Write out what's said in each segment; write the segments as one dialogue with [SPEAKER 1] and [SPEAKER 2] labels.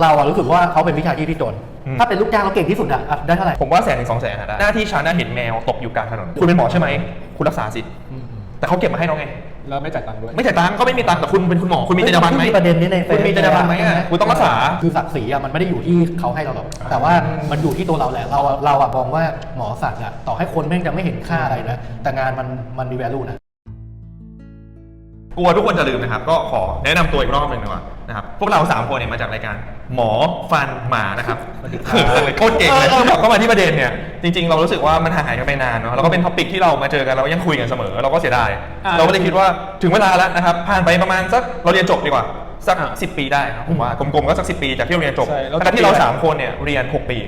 [SPEAKER 1] เราอะรู้สึกว่าเขาเป็นวิชาชีพที่จน
[SPEAKER 2] อืม
[SPEAKER 1] ถ้าเป็นลูกจ้างเราเก่งที่สุดอะอะได้เท่าไหร่
[SPEAKER 2] ผมว่าแสนถึงสองแสนได้หน้าที่ฉันน่ะเห็นแมวตกอยู่กลางถนน คุณเป็นหมอใช่ไหม คุณรักษาสิ แต่เขาเก็บมาให้น้องไง
[SPEAKER 3] แล้วไม่จ่ายตังค์ด้วย
[SPEAKER 2] ไม่จ่ายตังค์ก็ไม่มีตังค์แต่คุณเป็นคุณหมอ คุณมีจรรยาบรรณไหม
[SPEAKER 1] ประเด็นนี้ใน
[SPEAKER 2] คุณมีจรรยาบรรณไหมอะคุณต้องรักษา
[SPEAKER 1] คือศักดิ์ศรีอะมันไม่ได้อยู่ที่เขาให้เราหรอก แต่ว่ามันอยู่ที่ตัวเราแหละ เราอะเราอะมองว่าหมอสัตว์อะต่อให้คนแม่งจะไม่เห็นค่าอะไรนะ แต่งานมันมันมี value นะ
[SPEAKER 2] กลัวทุกคนจะลืมนะครับ ก็ขอแนะนำตัวอีกรอบหนึ่งดีกว่านะครับ พวกเราสามคนเนี่ยมาจากรายการหมอฟันหมานะครับเขินเลยโคตรเก่งเลยกลับเข้ามาที่ประเด็นเนี่ย จริง ๆ เรารู้สึกว่ามันห่างหายกันไปนานเนาะแล้วก็เป็นท็อปิกที่เรามาเจอกันเรายังคุยกันเสมอ เราก็เสียดาย
[SPEAKER 3] อ่า
[SPEAKER 2] เราก็เลยคิดว่าถึงเวลาแล้วนะครับ ผ่านไปประมาณสักเราเรียนจบดีกว่า สักสิปีได้ครับผมว่ากลมๆก็สักสิปีจากที่เราเรียนจบ
[SPEAKER 3] ใช่แล้ว
[SPEAKER 2] ขณะที่เราสามคนเนี่ยเรียนหกปี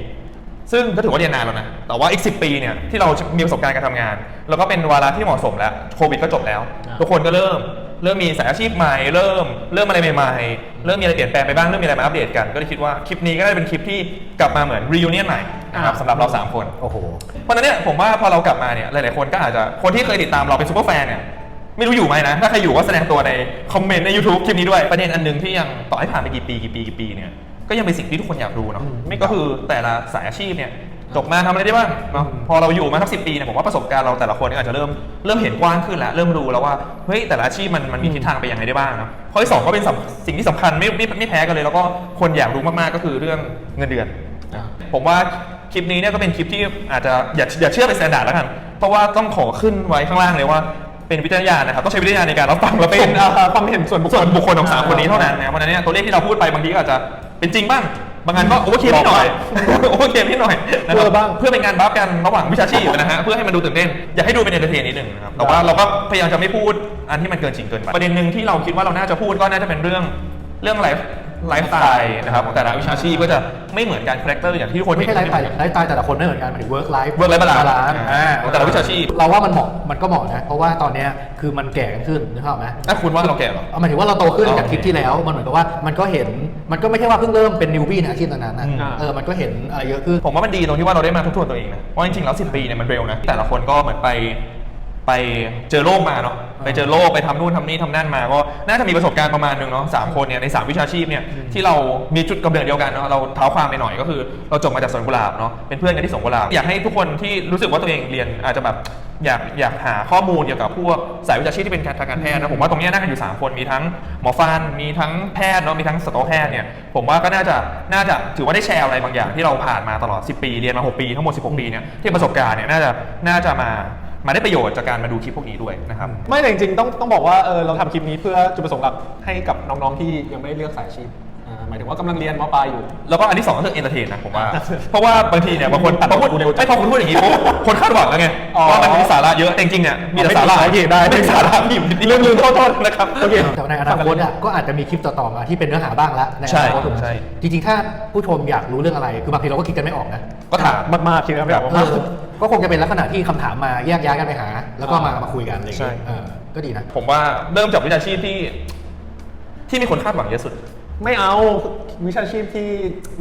[SPEAKER 2] ซึ่งก็ถือว่าเรียนนานแล้วนะ แต่ว่าอีก 10 ปีเนี่ยที่เรามีประสบการณ์การทำงาน แล้วก็เป็นวาระที่เหมาะสมแล้ว โควิดก็จบแล้ว
[SPEAKER 3] อ่า
[SPEAKER 2] ทุกคนก็เริ่ม เริ่มมีสายอาชีพใหม่เริ่มเริ่มอะไรใหม่ๆ เริ่มมีอะไรเปลี่ยนแปลงไปบ้างเริ่มมีอะไรมาอัปเดตกัน ก็เลยคิดว่าคลิปนี้ก็ได้เป็นคลิปที่กลับมาเหมือน reunion ใหม่นะครับสำหรับเราสามคน
[SPEAKER 1] โอ้โห
[SPEAKER 2] เพราะฉะนั้นเนี่ยผมว่าพอเรากลับมาเนี่ยหลายๆคนก็อาจจะคนที่เคยติดตามเราเป็นซูเปอร์แฟนเนี่ยไม่รู้อยู่ไหมนะ ถ้าใครอยู่ก็แสดงตัวในคอมเมนต์ใน YouTube คลิปนี้ด้วย ประเด็นอันหนึงที่ยังต่อให้ผ่านไปกี่ปีกี่ปีกี่ปีเนี่ยก็ยังเป็นสิ่งที่ทุกคนอยากรู้เนาะ
[SPEAKER 1] อืม
[SPEAKER 2] ไม่ก็คือแต่ละสายอาชีพเนี่ย จบมาทำอะไรได้บ้างเนาะพอเราอยู่มาสักสิปีเนี่ยผมว่าประสบการณ์เราแต่ละคนก็อาจจะเริ่มเริ่มเห็นกว้างขึ้นแล้วเริ่มรู้แล้วว่าเฮ้ยแต่ละอาชีพมันมันมีทิศทางไปยังไงได้บ้างเนาะข้อที่สองก็เป็นสำสิ่งที่สำคัญไม่ไม่ไม่แพ้กันเลย แล้วก็คนอยากรู้มากๆก็คือเรื่องเงินเดือน ผมว่าคลิปนี้เนี่ยก็เป็นคลิปที่อาจจะอย่าอย่าเชื่อเป็นสแตนดาร์ดแล้วกันเพราะว่าต้องขอขึ้นไว้ข้างล่างเลยว่าเป็นวิทยาณนะครับต้องใช้วิทยาณในการรับฟังและ
[SPEAKER 3] เป็
[SPEAKER 2] เป็นน
[SPEAKER 3] เอ่อความเห็นส่วนบุคค
[SPEAKER 2] ส่ว
[SPEAKER 3] ล
[SPEAKER 2] นบุคคลของสามคนนี้เท่านั้นนะเพราะฉะนั้นเนี่ยตัวเลขที่เราพูดไปบางทีก็อาจจะเป็นจริงบ้าง บางงานก็โอเวอร์เคมนิดหน่อยโอเวอร์เคมนิดหน่อยนะค
[SPEAKER 3] เพื่
[SPEAKER 2] รั
[SPEAKER 3] อบ้าง
[SPEAKER 2] เพื่อเป็นการบัฟกันระหว่างวิชาชีพนะฮะเพื่อให้มันดูตื่นเต้นอยากให้ดูเป็นเอนเตอร์เทนนิดหนึ่งนะครับแต่ว่าเราก็พยายามจะไม่พูดอันที่มันเกินจริงเกินไปประเด็นหนึ่งที่เราคิดว่าเราน่าจะพูดก็น่าจะเป็นเรื่องเรื่องไลฟ์ ไลฟ์สไตล์นะครับของแต่ละวิชาชีพก็จะไม่เหมือนกันคาแรคเตอร์อย่างที่ทุกคน
[SPEAKER 1] ไม่
[SPEAKER 2] เห็น
[SPEAKER 1] ใช่ไลฟ์สไตล์ไลฟ์สไตล์แต่ละคนไม่เหมือนกันหมายถึง work life
[SPEAKER 2] work life balance
[SPEAKER 1] balance
[SPEAKER 2] อ่าของแต่ละวิชาชีพ
[SPEAKER 1] เราว่ามันเหมาะมันก็เหมาะนะ เพราะว่าตอนเนี้ยคือมันแก่กันขึ้นนึกภาพไหม
[SPEAKER 2] ถ้าคุณว่าเราแก่เหรอ
[SPEAKER 1] เอาหมายถึงว่าเราโตขึ้น
[SPEAKER 2] อ๋อ
[SPEAKER 1] จากคลิปที่แล้วมันเหมือนกับว่ามันก็เห็นมันก็ไม่ใช่ว่าเพิ่งเริ่มเป็นนิวบี้ในอาชีพนั้นๆนะ
[SPEAKER 2] อืม
[SPEAKER 1] เออมันก็เห็นอะไรเยอะขึ้น
[SPEAKER 2] ผมว่ามันดีตรงที่ว่าเราได้มาทบทวนตัวเองนะว่าจริงๆแล้วสิปีเนี่ยมันเร็วนะแต่ละคนก็เหมือนไป ไปเจอโลกมาเนาะไปเจอโลกไปทำนู่นทำนี่ทำนั่นมาก็น่าจะมีประสบการณ์ประมาณหนึงเนาะสามคนเนี่ยในสามวิชาชีพเนี่ยที่เรามีจุดกำเนิดเดียวกันเนาะเราเท้าความไปหน่อยก็คือเราจบมาจากสวนกุหลาบเนาะเป็นเพื่อนกันที่สวนกุหลาบอยากให้ทุกคนที่รู้สึกว่าตัวเองเรียนอาจจะแบบอยากอยากหาข้อมูลเกี่ยวกับพวกสายวิชาชีพที่เป็นการทางการแพทย์นะผมว่าตรงเนี้ยน่าจะอยู่สามคนมีทั้งหมอฟันมีทั้งแพทย์เนาะมีทั้งสัตวแพทย์เนี่ยผมว่าก็น่าจะน่าจะถือว่าได้แชร์อะไรบางอย่างที่เราผ่านมาตลอด 10 ปีเรียนมา 6 ปีทั้งหมด 16 ปีเนี่ยที่ประสบการณ์เนี่ยน่าจะน่าจะมา มาได้ประโยชน์จากการมาดูคลิปพวกนี้ด้วยนะครับ
[SPEAKER 3] ไม่แต่จริงๆต้องต้องบอกว่าเออเราทำคลิปนี้เพื่อจุดประสงค์หลักให้กับน้องๆที่ยังไม่ได้เลือกสายอาชีพอ่าหมายถึงว่ากำลังเรียนมปลายอยู่
[SPEAKER 2] แล้วก็อันที่สองก็คือเอนเตอร์เทนนะผมว่า เพราะว่าบางทีเนี่ยบางคน
[SPEAKER 3] ตัด
[SPEAKER 2] พอพูด
[SPEAKER 3] กูเร็วจัง
[SPEAKER 2] ไม่พอคุณพูดอย่างนี้ปุ๊บคนคาดหวังแล้วไง
[SPEAKER 3] อ๋อ
[SPEAKER 2] ว่ามันมีสาระเยอะแต่จริงๆเนี่ยมีแต่สาระ
[SPEAKER 3] ไม่มีสาระได้
[SPEAKER 2] ไม่มีสาระมีอยู่นิดๆ
[SPEAKER 3] ลืมลืมโทษโทษ
[SPEAKER 2] นะครับ
[SPEAKER 3] โอเค
[SPEAKER 1] แต่ในอนาคตอะก็อาจจะมีคลิปต่อๆมาที่เป็นเนื้อหาบ้างละในอ
[SPEAKER 2] ใช่
[SPEAKER 1] นาคตถูกไหม
[SPEAKER 2] ใช่
[SPEAKER 1] จริงๆ ถ้าผู้ชมอยากรู้เรื่องอะไร คือบางทีเราก็คิดกันไม่ออกนะ
[SPEAKER 2] ก็ถาม
[SPEAKER 3] มากๆคิดว่าไม่ออก
[SPEAKER 1] เออ ก็คงจะเป็นลักษณะที่คำถามมาแยกย้ายกันไปหา แล้วก็มา
[SPEAKER 3] อ่าม
[SPEAKER 1] มาคุยกันอะไรอย่าง
[SPEAKER 2] ใช่
[SPEAKER 1] เงี้ยเออก็ดีนะ
[SPEAKER 2] ผมว่าเริ่มจากวิชาชีพที่ ที่มีคนคาดหวังเยอะสุด
[SPEAKER 3] ไม่เอาวิชาชีพที่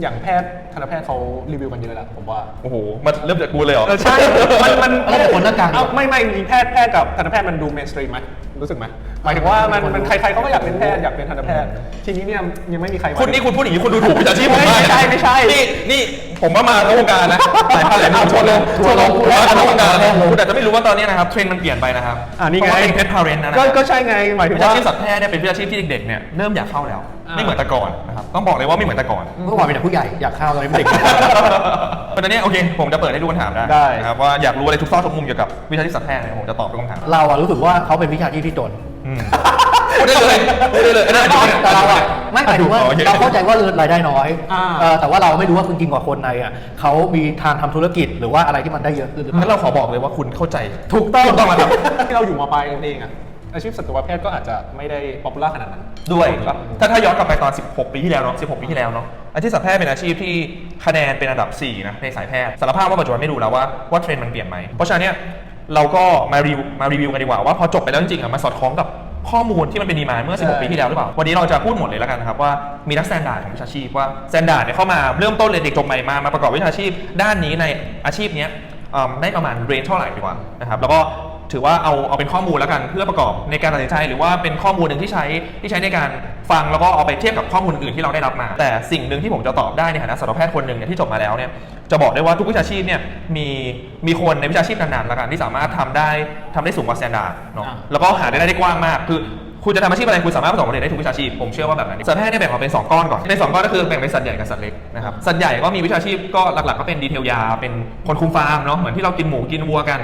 [SPEAKER 3] อย่างแพทย์ทันตแพทย์เขารีวิวกันเยอะแหละผมว่า
[SPEAKER 2] โอ้โหมาเริ่มจากกูเลยเหรอ
[SPEAKER 3] เออใช่ มันมัน
[SPEAKER 1] แล้วแต่คนละกัน
[SPEAKER 3] เอาไม่ไม่จริงๆแพทย์แพทย์กับทันตแพทย์มันดูเมนสตรีมไหมรู้สึกไหม หมายถึงว่ามันมันใครๆเขาก็อยากเป็นแพทย์อยากเป็นทันตแพทย์ ทีนี้เนี่ยยังไม่มีใคร
[SPEAKER 2] คุณนี่คุณพูดอย่างนี้คุณดูถูกวิชาชีพผมมาก
[SPEAKER 3] ไม่ใช่ไม่ใช่
[SPEAKER 2] นี่นี่ผมว่ามาทั้งวงการนะสายพันธุ์แหลมชนเลย
[SPEAKER 1] ทัวร์ลง
[SPEAKER 2] ผมว่าทั้งวงการนะคุณอาจจะไม่รู้ว่าตอนนี้นะครับเทรนด์มันเปลี่ยนไปนะครับ
[SPEAKER 3] อ่านี่ไง
[SPEAKER 2] เพราะว่าเป็นเพชรพาเรนนะนะ
[SPEAKER 3] ก็ก็ใช่ไงหมายถึง
[SPEAKER 2] วิชา
[SPEAKER 3] ว่า
[SPEAKER 2] ชีพสัตวแพทย์เนี่ยเป็นวิชาชีพที่เด็กๆเนี่ยเริ่มอยากเข้าแล้ว
[SPEAKER 3] อ่า
[SPEAKER 2] ไม่เหมือนแต่ก่อนนะครับต้องบอกเลยว่าไม่เหมือนแต่ก่อน
[SPEAKER 1] เมื่อวานเป็นแต่ผู้ใหญ่อยากเข้าตอนนี้เป็นเด็ก
[SPEAKER 2] เพราะฉะนั้นเนี่ยโอเคผมจะเปิดให้ทุกคนถามได้
[SPEAKER 3] ได้
[SPEAKER 2] นะครับว่าอยากรู้อะไรทุกซอกทุกมุมเกี่ยวกับวิชาชีพสัตวแพทย์เนี่ยผมจะตอบทุกคำถาม
[SPEAKER 1] เราอะรู้สึกว่าเขาเป็นวิชาชีพที่จน
[SPEAKER 2] อืม พูดได้เลยพูดได้เลยอันนั้นอันนี้
[SPEAKER 1] แต่เราอะไม่หมายถึงว่า
[SPEAKER 2] โอเค
[SPEAKER 1] เราเข้าใจว่ารายได้น้อย
[SPEAKER 3] อ่า
[SPEAKER 1] เออแต่ว่าเราไม่รู้ว่าจริงๆกว่าคนในอะเขามีทางทำธุรกิจหรือว่าอะไรที่มันได้เยอะขึ้นหรือเป
[SPEAKER 2] งั้น
[SPEAKER 1] ล่า
[SPEAKER 2] เราขอบอกเลยว่าคุณเข้าใจ
[SPEAKER 1] ถูกต้อง
[SPEAKER 2] ถูกต้องนะครับ
[SPEAKER 3] ที่เราอยู่มปลายเองอะอาชีพสัตวแพทย์ก็อาจจะไม่ได้ป๊อปปูล่าขนาดนั้น
[SPEAKER 2] ด้วยถ้าถ้าย้อนกลับไปตอน 16 ปีที่แล้วเนาะ 16 ปีที่แล้วเนาะ อาชีพสัตวแพทย์เป็นอาชีพที่คะแนนเป็นอันดับ 4 นะในสายแพทย์ สารภาพว่าปัจจุบันไม่รู้แล้วว่าว่าเทรนด์มันเปลี่ยนไหม เพราะฉะนั้นเนี่ย เราก็มารีวิวมารีวิวกันดีกว่าว่าพอจบไปแล้วจริงๆอะมันสอดคล้องกับข้อมูลที่มันเป็นดีมาเมื่อ 16 ปีที่แล้วหรือเปล่า วันนี้เราจะพูดหมดเลยแล้วกันนะครับว่ามีนักสแตนดาร์ดของวิชาชีพว่าสแตนดาร์ดเนี่ยเข้ามาเริ่มต้นเลยเด็กจบใหม่มามาประกอบวิชาชีพ ด้านนี้ในอาชีพเนี้ยเอิ่มได้ประมาณเรนเท่าไหร่ดีกว่านะครับแล้วก็ ถือว่าเอาเอาเป็นข้อมูลแล้วกันเพื่อประกอบในการตัดสินใจ หรือว่าเป็นข้อมูลหนึ่งที่ใช้ที่ใช้ในการฟังแล้วก็เอาไปเทียบกับข้อมูลอื่นๆที่เราได้รับมา แต่สิ่งหนึ่งที่ผมจะตอบได้ในฐานะสัตวแพทย์คนหนึ่งเนี่ยที่จบมาแล้วเนี่ยจะบอกได้ว่าทุกวิชาชีพเนี่ยมีมีคนในวิชาชีพนั้นๆแล้วกันที่สามารถทำได้ทำได้สูงกว่า s แ a นดาร์ดเนาะ
[SPEAKER 3] อ่า
[SPEAKER 2] แล้วก็หาได้ได้กว้างมากคือคุณจะทำอาชีพอะไรคุณสามารถประสบความสำเร็จได้ทุกวิชาชีพผมเชื่อว่าแบบนั้นสัตวแพทย์เนี่ยแบ่งออกเป็นสองก้อนก่อนในสองก้อนก็คือแบ่งเป็นสัตว์ใหญ่กับสัตว์เล็กนะครับสัตว์ใหญ่ก็มีวิชาชีพก็หลักๆก็เป็นดีเทลยาเป็นคนคุมฟาร์มเนาะเหมือนที่เรากินหมูกินวัวกัน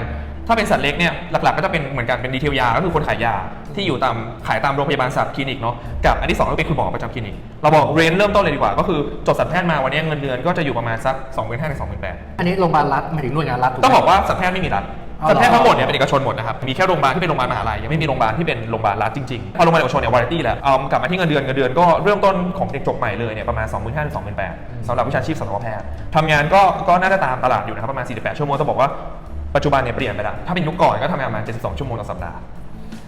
[SPEAKER 2] ถ้าเป็นสัตว์เล็กเนี่ยหลักๆ ก็จะเป็นเหมือนกันเป็นดีเทลยาก็คือคนขายยาที่อยู่ตามขายตามโรงพยาบาลสัตว์คลินิกเนาะกับอันที่สองก็เป็นคุณหมอประจำคลินิกเราบอกเรนเริ่มต้นเลยดีกว่า ก็คือจบสัตวแพทย์มาวันนี้เงินเดือนก็จะอยู่ประมาณสัก2 5 0 0 0ถึง28,000
[SPEAKER 1] อันนี้โรงพยาบาลรัฐหมายถึงหน่วยงานรัฐถูกไหม
[SPEAKER 2] ต้องบอกว่าสัตวแพทย์ไม่มีรัฐ
[SPEAKER 1] เอา
[SPEAKER 2] สัตวแพทย์
[SPEAKER 1] เหรอ
[SPEAKER 2] ทั้งหมดเนี่ยเป็นเอกชนหมดนะครับมีแค่โรงพยาบาลที่เป็นโรงพยาบาลมหาลัยยังไม่มีโรงพยาบาลที่เป็นโรงพยาบาลรัฐจริงๆพอโรงพยาบาลเอกชนเนี่ยวาไรตี้แล้วเอากลับมาที่เงินเดือนเงินเดือนก็เริ่มต้นของเด็กจบใหม่เลยเนี่ยประมาณ 2 5 0 0 0ถึง28,000สำหรับวิชาชีพสัตวแพทย์ทำงานก็ก็น่าจะตามตลาดอยู่นะครับประมาณ48ชั่วโมงต้องบอกว่า ปัจจุบันเนี่ยเปลี่ยนไปแล้วถ้าเป็นยุคก่อนก็ทำงานประมาณ72 ชั่วโมงต่อสัปดาห์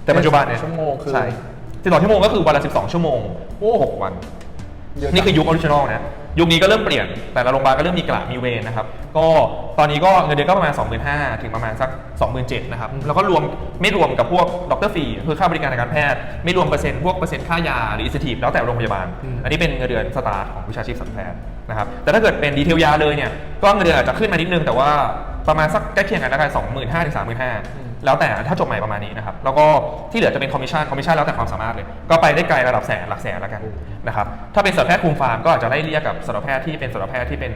[SPEAKER 2] แต่ปัจจุบันเนี่ย
[SPEAKER 3] ชั่วโมงคือ
[SPEAKER 2] ใช่12ชั่วโมงก็คือวันละ 12 ชั่วโมงโอ้6วัน
[SPEAKER 3] เยอะจัง
[SPEAKER 2] นี่คือยุคออริจินอลนะ ยุคนี้ก็เริ่มเปลี่ยน แต่ละโรงพยาบาลก็เริ่มมีกระมีเวรนะครับ ก็ตอนนี้ก็เงินเดือนก็ประมาณ 25,000ถึงประมาณสัก 27,000นะครับ แล้วก็รวมไม่รวมกับพวกด็อกเตอร์ฟรีคือค่าบริการทางการแพทย์ ไม่รวมเปอร์เซ็นต์พวกเปอร์เซ็นต์ค่ายาหรืออิสทีฟแล้วแต่โรงพยาบาลอันนี้เป็นเงินเดือนสตาร์ทของวิชาชีพสัตวแพทย์นะครับ แต่ถ้าเกิดเป็นดีเทลยาเลยเนี่ย ก็เงินเดือนอาจจะขึ้นมานิดนึงแต่ว่า ประมาณสักใกล้เคียงกันแล้วกัน25,000ถึง35,000แล้วแต่ถ้าจบใหม่ประมาณนี้นะครับ แล้วก็ที่เหลือจะเป็นคอมมิชชั่นคอมมิชชั่นแล้วแต่ความสามารถเลย ก็ไปได้ไกลระดับแสนหลักแสนแล้วกันนะครับถ้าเป็นสัตวแพทย์คุมฟาร์มก็อาจจะได้เรียกกับสัตวแพทย์ที่เป็นสัตวแพทย์ที่เป็น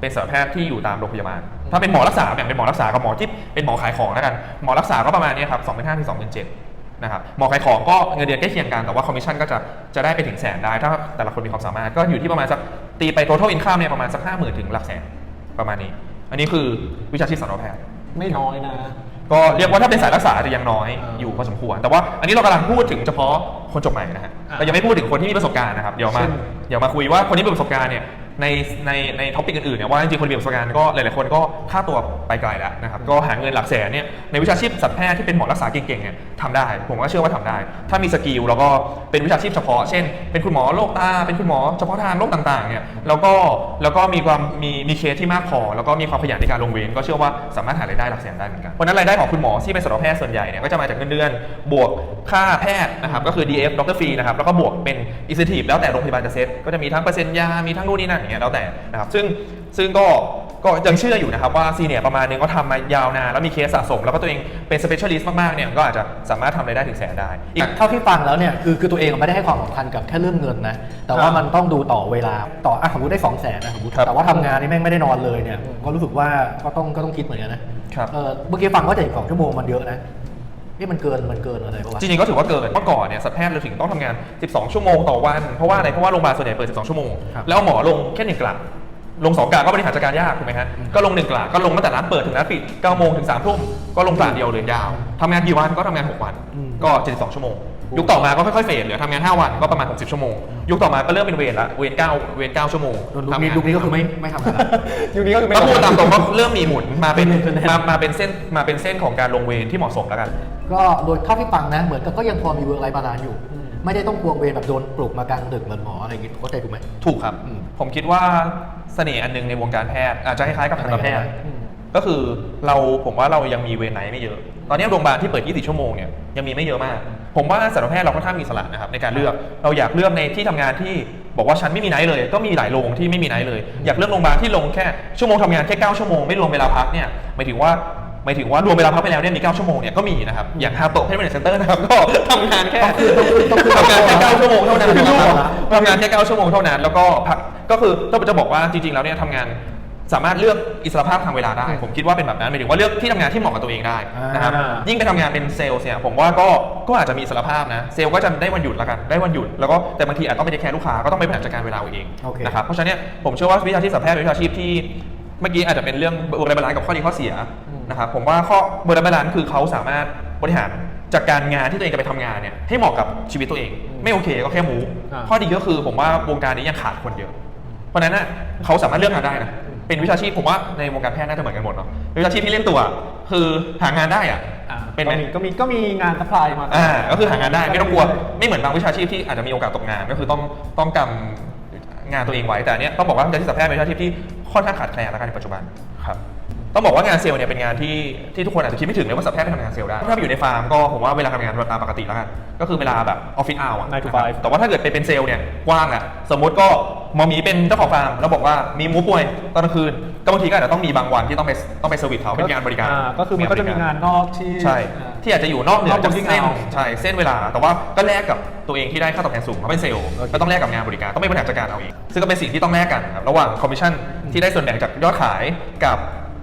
[SPEAKER 2] เป็นสัตวแพทย์ที่อยู่ตามโรงพยาบาล ถ้าเป็นหมอรักษาแบ่งเป็นหมอรักษากับหมอที่เป็นหมอขายของแล้วกันหมอรักษาก็ประมาณนี้ครับ25,000ถึง27,000นะครับหมอขายของก็เงินเดือนใกล้เคียงกันแต่ว่าคอมมิชชั่นก็จะจะได้ไปถึงแสนได้ ถ้าแต่ละคนมีความสามารถก็อยู่ที่ประมาณสักตีไป total income เนี่ยประมาณสัก50,000ถึงหลักแสนประมาณนี้ อันนี้คือวิชาชีพสัตวแพทย์
[SPEAKER 3] ไม่น้อยนะ
[SPEAKER 2] ก็เรียกว่าถ้าเป็นสายรักษาจะยังน้อย
[SPEAKER 3] อ่า
[SPEAKER 2] อยู่พอสมควร แต่ว่าอันนี้เรากำลังพูดถึงเฉพาะคนจบใหม่นะฮะ
[SPEAKER 3] อ่า
[SPEAKER 2] เรายังไม่พูดถึงคนที่มีประสบการณ์นะครับ เดี๋ยวมา
[SPEAKER 3] เช่น
[SPEAKER 2] เดี๋ยวมาคุยว่าคนที่มีประสบการณ์เนี่ย ในในในท็อปิกอื่นๆเนี่ยว่าจริงๆคนมีประสบการณ์ก็หลายๆคนก็ค่าตัวไปไกลแล้วนะครับก็หาเงินหลักแสนเนี่ยในวิชาชีพสัตวแพทย์ที่เป็นหมอรักษาเก่งๆเนี่ยทำได้ ผมก็เชื่อว่าทำได้ ถ้ามีสกิลแล้วก็เป็นวิชาชีพเฉพาะ เช่น เป็นคุณหมอโรคตาเป็นคุณหมอเฉพาะทางโรคต่างๆเนี่ยแล้วก็แล้วก็มีความมีมีเคสที่มากพอ แล้วก็มีความขยันในการลงเวรก็เชื่อว่าสามารถหารายได้หลักแสนได้เหมือนกันเพราะฉะนั้นรายได้ของคุณหมอที่เป็นสัตวแพทย์ส่วนใหญ่เนี่ยก็จะมาจากเงินเดือนบวก ค่าแพทย์นะครับก็คือ DF ดรฟรีนะครับแล้วก็บวกเป็นอิสทีฟแล้วแต่โรงพยาบาลจะเซ็ตก็จะมีทั้งเปอร์เซ็นต์ยา มีทั้งนู่นนี่นั่นอย่างเงี้ยแล้วแต่นะครับซึ่งซึ่งก็ก็ยังเชื่ออยู่นะครับว่าซีเนียประมาณนึงก็ทำมายาวนานแล้วมีเคสสะสม แล้วก็ตัวเองเป็นสเปเชียลิสต์มากๆเนี่ยก็อาจจะสามารถทำรายได้ถึงแสนได้อีก
[SPEAKER 1] เท่าที่ฟังแล้วเนี่ยคือคือตัวเองไม่ได้ให้ความสำคัญกับแค่เรื่องเงินนะแต่ว่า
[SPEAKER 3] อ่ามั
[SPEAKER 1] มันต้องดูต่อเวลาต่ออะสมมติได้สองแสนนะสมมติ
[SPEAKER 2] ครับ
[SPEAKER 1] แต่ว่าทำงานนี่แม่งไม่ได้นอนเลยเนี่ยก็รู้สึกว่าก็ต้องก็ต้องคิดเหมือนกันนะครับ เออเมื่อกี้ฟังว่าเจ็ดสองชั่วโมงมันเยอะนะ นี่มันเกินมันเกินอะไรปะวะ
[SPEAKER 2] จริงๆก็ถือว่าเกินเมื่อก่อนเนี่ยสัตวแพทย์เราถึงต้องทำงาน 12 ชั่วโมงต่อวัน เพราะว่าอะไรเพราะว่าโรงพยาบาลส่วนใหญ่เปิด 12 ชั่วโมง
[SPEAKER 1] ครับ
[SPEAKER 2] แล้วเอาหมอลงแค่หนึ่งกะลงสองกะก็บริหารจัดการยากถูกไหมฮะ ก็ลงหนึ่งกะก็ลงตั้งแต่ร้านเปิดถึงร้านปิด9โมงถึง3ทุ่มก็ลงกะเดียวเลยยาวทำงานกี่วันก็ทำงาน 6 วัน
[SPEAKER 1] อืม
[SPEAKER 2] ก็ 72 ชั่วโมง ยุคต่อมาก็ค่อยๆเฟดเหลือทำงาน 5 วันก็ประมาณ 60 ชั่วโมง ยุคต่อมาก็เริ่มเป็นเวรละเวร9เวร9ชั่วโมง
[SPEAKER 1] ลุค
[SPEAKER 2] ทำ
[SPEAKER 1] นี้
[SPEAKER 2] งาน
[SPEAKER 1] ลุคนี้ก็คือไม่ไม่ทำงานละ
[SPEAKER 3] ยูนี้ก็คือไม่
[SPEAKER 2] ก็พูดตามตรงว่าเริ่มมีหมุนมาเป็น
[SPEAKER 1] เป็น
[SPEAKER 2] มามาเป็นเส้นมาเป็นเส้นของการลงเวรที่เหมาะสมแล้วกัน
[SPEAKER 1] ก็โดยเท่าที่ฟังนะเหมือนกับก็ยังพอมีเวิร์กไลฟ์บาลานซ์อยู่ ไม่ได้ต้องกวงเวรแบบโดนปลุกมากลางดึกเหมือนหมออะไรอย่างงี้เข้าใจถูกไหม
[SPEAKER 2] ถูกครับ
[SPEAKER 1] อืม
[SPEAKER 2] ผมคิดว่าเสน่ห์อันหนึงในวงการแพทย์อาจจะคล้ายๆกับทันตแพทย์
[SPEAKER 1] อืม
[SPEAKER 2] ก็คือเราผมว่าเรายังมีเวรไนท์ไม่เยอะ ตอนนี้โรงพยาบาลที่เปิด 24 ชั่วโมงเนี่ยยังมีไม่เยอะมาก ผมว่าสัตวแพทย์เราค่อนข้างมีอิสระนะครับในการเลือกเราอยากเลือกในที่ทำงานที่บอกว่าฉันไม่มีไนท์เลย ก็มีหลายโรงที่ไม่มีไนท์เลย อยากเลือกโรงพยาบาลที่ลงแค่ชั่วโมงทำงานแค่9ชั่วโมงไม่รวมเวลาพักเนี่ยหมายถึงว่าหมายถึงว่ารวมเวลาพักไปแล้วเนี่ยมี 9 ชั่วโมงเนี่ยก็มีนะครับ อย่างฮาโตะเพชรเมนเซ็นเตอร์นะครับ ก็ทำงานแค่
[SPEAKER 1] ต้องขึ้นต้องขึ้น
[SPEAKER 2] ทำงานแค่ 9 ชั่วโมงเท่านั้น
[SPEAKER 1] ต้องขึ้น
[SPEAKER 2] นะครับ
[SPEAKER 1] เหรอ
[SPEAKER 2] ทำงานแค่ 9 ชั่วโมงเท่านั้น แล้วก็พักก็คือต้องจะบอกว่าจริงๆแล้วเนี่ยทำงาน สามารถเลือกอิสรภาพทางเวลาได้ ผมคิดว่าเป็นแบบนั้นหมายถึงว่าเลือกที่ทำงานที่เหมาะกับตัวเองได้นะครับ
[SPEAKER 3] อ่า
[SPEAKER 2] ยิ่งไปทำงานเป็นเซลล์เนี่ยผมว่าก็ก็อาจจะมีอิสรภาพนะเซลล์ก็จะได้วันหยุดแล้วกันได้วันหยุดแล้วก็แต่บางทีอาจต้องไปเทคแคร์ลูกค้าก็ต้องไปบริหารจัดการเวลาเอาเอง
[SPEAKER 1] โอเค
[SPEAKER 2] นะครับเพราะฉะนั้นเนี่ยผมเชื่อว่าวิชาชีพสัตวแพทย์เป็นวิชาชีพที่เมื่อกี้อาจจะเป็นเรื่องบริบาลานซ์กับข้อดีข้อเสียนะครับผมว่าข้อบริบาลานซ์คือเขาสามารถบริหารจัดการงานที่ตัวเองจะไปทำงานเนี่ยให้เหมาะกับชีวิตตัวเอง ไม่โอเคก็แค่หมู
[SPEAKER 3] อ่า
[SPEAKER 2] ข้อดีก็คือผมว่าวงการนี้ยังขาดคนเยอะ เพราะฉะนั้นน่ะเขาสามารถเลือกงานได้นะ เป็นวิชาชีพผมว่าในวงการแพทย์น่าจะเหมือนกันหมดเนาะเป็นวิชาชีพที่เล่นตัว คือหางานได้อะ
[SPEAKER 3] อ่า
[SPEAKER 2] เป็นไหม
[SPEAKER 3] ก็มีก็มีก็มีงานสปายมา
[SPEAKER 2] อ่าก็คือหางานได้ไม่ต้องกลัวไม่เหมือนบางวิชาชีพที่อาจจะมีโอกาสตกงานก็คือต้องต้องกำงานตัวเองไว้แต่อันเนี้ยต้องบอกว่าวิชาชีพสัตวแพทย์เป็นวิชาชีพที่ค่อนข้างขาดแคลนแล้วกันในปัจจุบันครับ ต้องบอกว่างานเซลล์เนี่ยเป็นงานที่ที่ทุกคนอาจจะคิดไม่ถึงเลยว่าสัตวแพทย์ทำงานเซลล์ได้ ถ้าไปอยู่ในฟาร์มก็ผมว่าเวลาทำงานตามปกติแล้วกัน ก็คือเวลาแบบออฟฟิศเอาอะ
[SPEAKER 3] Nine to
[SPEAKER 2] นะครับ
[SPEAKER 3] five
[SPEAKER 2] แต่ว่าถ้าเกิดไปเป็นเซลล์เนี่ยกว้างอะสมมติก็หมอหมีเป็นเจ้าของฟาร์มแล้วบอกว่ามีหมูป่วยตอนกลางคืน ก็บางทีก็อาจจะต้องมีบางวันที่ต้องไปต้องไปเซอร์วิสเขาเป็นงานบริการ
[SPEAKER 3] อ่ก็คือมันก็จะมีงานนอกที่
[SPEAKER 2] ใช่ที่อาจจะอยู่นอกเหนือจาก
[SPEAKER 3] นอก working
[SPEAKER 2] เส้น
[SPEAKER 3] hour
[SPEAKER 2] ใช่เส้นเวลา แต่ว่าก็แลกกับตัวเองที่ได้ค่าตอบแทนสูงเพราะเป็นเซลล์ก็ต้องแลกกับงานบริการต้องไม่บริหารจัดการเอาเองซึ่งก็เป็นสิ่งที่ต้องแลกกันครับระหว่างคอมมิชชั่นที่ได้ส่วนแบ่งจากยอดขายกับ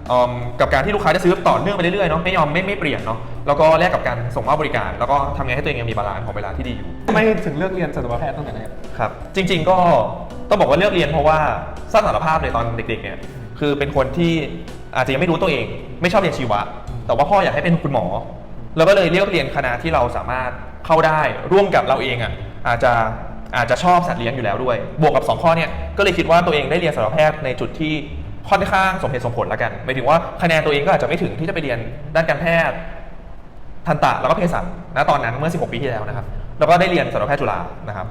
[SPEAKER 2] เอิ่มกับการที่ลูกค้าจะซื้อต่อเนื่องไปเรื่อยๆเนาะไม่ยอมไม่ไม่เปลี่ยนเนาะแล้วก็แลกกับการส่งมอบบริการ แล้วก็ทำไงให้ตัวเองยังมีบาลานซ์ของเวลาที่ดีอยู่
[SPEAKER 3] ทำไมถึงเลือกเรียนสัตวแพทย์ตั้งแต่แรก
[SPEAKER 2] ครับจริงๆก็ต้องบอกว่าเลือกเรียนเพราะว่าสร้างสารภาพเลยตอนเด็กๆเนี่ยคือเป็นคนที่อาจจะยังไม่รู้ตัวเอง ไม่ชอบเรียนชีวะ แต่ว่าพ่ออยากให้เป็นคุณหมอเราก็เลยเลือกเรียนคณะที่เราสามารถเข้าได้ร่วมกับเราเองอะอาจจะอาจจะชอบสัตว์เลี้ยงอยู่แล้วด้วย บวกกับ 2 ข้อเนี่ยก็เลยคิดว่าตัวเองได้เรียนสัตวแพทย์ในจุดที่ ค่อนข้างสมเหตุสมผลละกันหมายถึงว่าคะแนนตัวเองก็อาจจะไม่ถึงที่จะไปเรียนด้านการแพทย์ทันตะแล้วก็เภสัชนะตอนนั้นเมื่อ 16 ปีที่แล้วนะครับแล้วก็ได้เรียนสัตวแพทย์จุฬานะครับ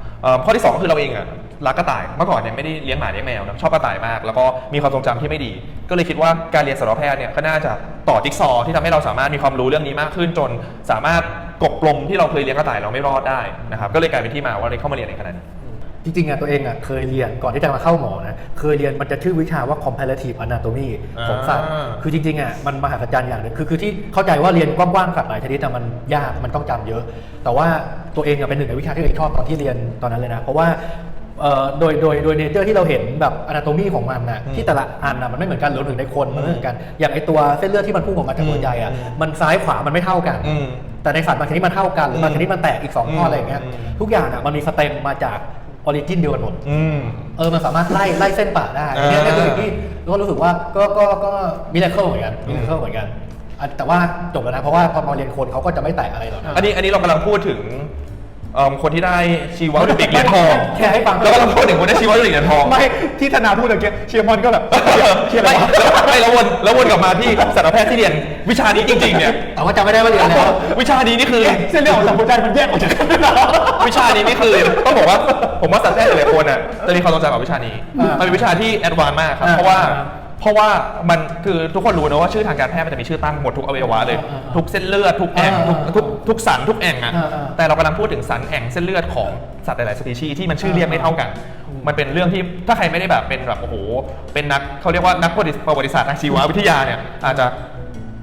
[SPEAKER 2] ข้อที่ 2 ก็คือเราเองอะรักกระต่ายเมื่อก่อนเนี่ยไม่ได้เลี้ยงหมาเลี้ยงแมวนะชอบกระต่ายมาก แล้วก็มีความทรงจำที่ไม่ดี ก็เลยคิดว่าการเรียนสัตวแพทย์เนี่ยก็น่าจะต่อจิ๊กซอที่ทำให้เราสามารถมีความรู้เรื่องนี้มากขึ้นจน สามารถกบกลมที่เราเคยเลี้ยงกระต่ายเราไม่รอดได้นะครับก็เลยกลายเป็นที่มาว่าเลยเข้ามาเรียนในคณะนี้
[SPEAKER 1] จริงๆอะตัวเองอะเคยเรียนก่อนที่จะมาเข้าหมอนะเคยเรียนมันจะชื่อวิชาว่า comparative anatomy ของสัตว์
[SPEAKER 2] อ่า
[SPEAKER 1] คือจริงๆอะมันมหัศจรรย์อย่างหนึงคือคือที่เข้าใจว่าเรียนกว้างๆสัตว์หลายชนิดแต่มันยากมันต้องจำเยอะ แต่ว่าตัวเองอะเป็นหนึ่งในวิชาที่ตัวเองชอบตอนที่เรียนตอนนั้นเลยนะ เพราะว่าเอ่อโดยโดยโดยเนเจอร์ที่เราเห็นแบบ anatomy ของมันนะ
[SPEAKER 2] อืม
[SPEAKER 1] ที่แต่ละอันนะมันไม่เหมือนกันรวมถึงในคนมันไม่เหมือนกัน อย่างไอตัวเส้นเลือดที่มันพุ่งออกมาจากหัวใจอะ
[SPEAKER 2] อืม
[SPEAKER 1] มันซ้ายขวามันไม่เท่ากัน
[SPEAKER 2] อืม
[SPEAKER 1] แต่ในสัตว์บางชนิดมันเท่ากันหรือบางชนิดมันแตกอีกสองข้ออะไรอย่างเงี้ย
[SPEAKER 2] อืม
[SPEAKER 1] ทุกอย่างอะมันมีสเต็มมาจาก ออริจินเดียวกันหมด
[SPEAKER 2] อืม
[SPEAKER 1] เออ มันสามารถไล่ไล่เส้นป่าได้
[SPEAKER 2] อ่า
[SPEAKER 1] เนี่ยนี่คือสิ่งที่ก็รู้สึกว่าก็ก็ก็มิราเคิลเหมือนกันมิราเคิลเหมือนกันอะแต่ว่าจบแล้วนะ เพราะว่าพอมาเรียนคนเขาก็จะไม่แตะอะไรหรอกนะ
[SPEAKER 2] อันนี้อันนี้เรากำลังพูดถึง เอิ่มคนที่ได้ชีวะโอลิมปิกเหรียญทอง
[SPEAKER 1] แค่ให้ฟัง
[SPEAKER 2] แล้วก็กำลังพูดถึงคนได้ชีวะโอลิมปิกเหรียญทอง
[SPEAKER 3] ไม่ที่ธนาพูดตะเกียเชียร์มอนก็แบบเชียร์อะไร
[SPEAKER 2] ไม่
[SPEAKER 3] วะ
[SPEAKER 2] ไม่แล้ววนแล้ววนกลับมาที่สัตวแพทย์ที่เรียนวิชานี้จริงๆเนี่ย
[SPEAKER 1] แต่ว่าจำไม่ได้ว่าเรียนแล้ว
[SPEAKER 2] วิชานี้นี่คือ
[SPEAKER 3] เส้นเรื่องของสัตว์หัวใจมันแยกออกจากกันด้วยเหรอ
[SPEAKER 2] วิชานี้นี่คือต้องบอกว่าผมว่าสัตวแพทย์หลายๆคนอะจะมีความสนใจกับวิชานี้
[SPEAKER 1] อ่ามั
[SPEAKER 2] มันเป็นวิชาที่แอดวานซ์มากครับ
[SPEAKER 1] อ่า
[SPEAKER 2] เพราะว่า
[SPEAKER 1] อ่า
[SPEAKER 2] เพราะว่ามันคือทุกคนรู้นะว่าชื่อทางการแพทย์มันจะมีชื่อตั้งหมดทุกอวัยวะเลย
[SPEAKER 1] อ่าอ่า
[SPEAKER 2] ทุกเส้นเลือดทุกแอ่งทุก
[SPEAKER 1] อ่า
[SPEAKER 2] ทุกทุกสันทุกแอ่งอะ
[SPEAKER 1] อ่าอ่า
[SPEAKER 2] แต่เรากำลังพูดถึงสันแอ่งเส้นเลือดของสัตว์หลายๆสปีชีส์ที่มันชื่อเรียกไม่เท่ากัน มันเป็นเรื่องที่ถ้าใครไม่ได้แบบเป็นแบบโอ้โหเป็นนักเขาเรียกว่านักประวัติศาสตร์ทางชีววิทยาเนี่ยอาจจะ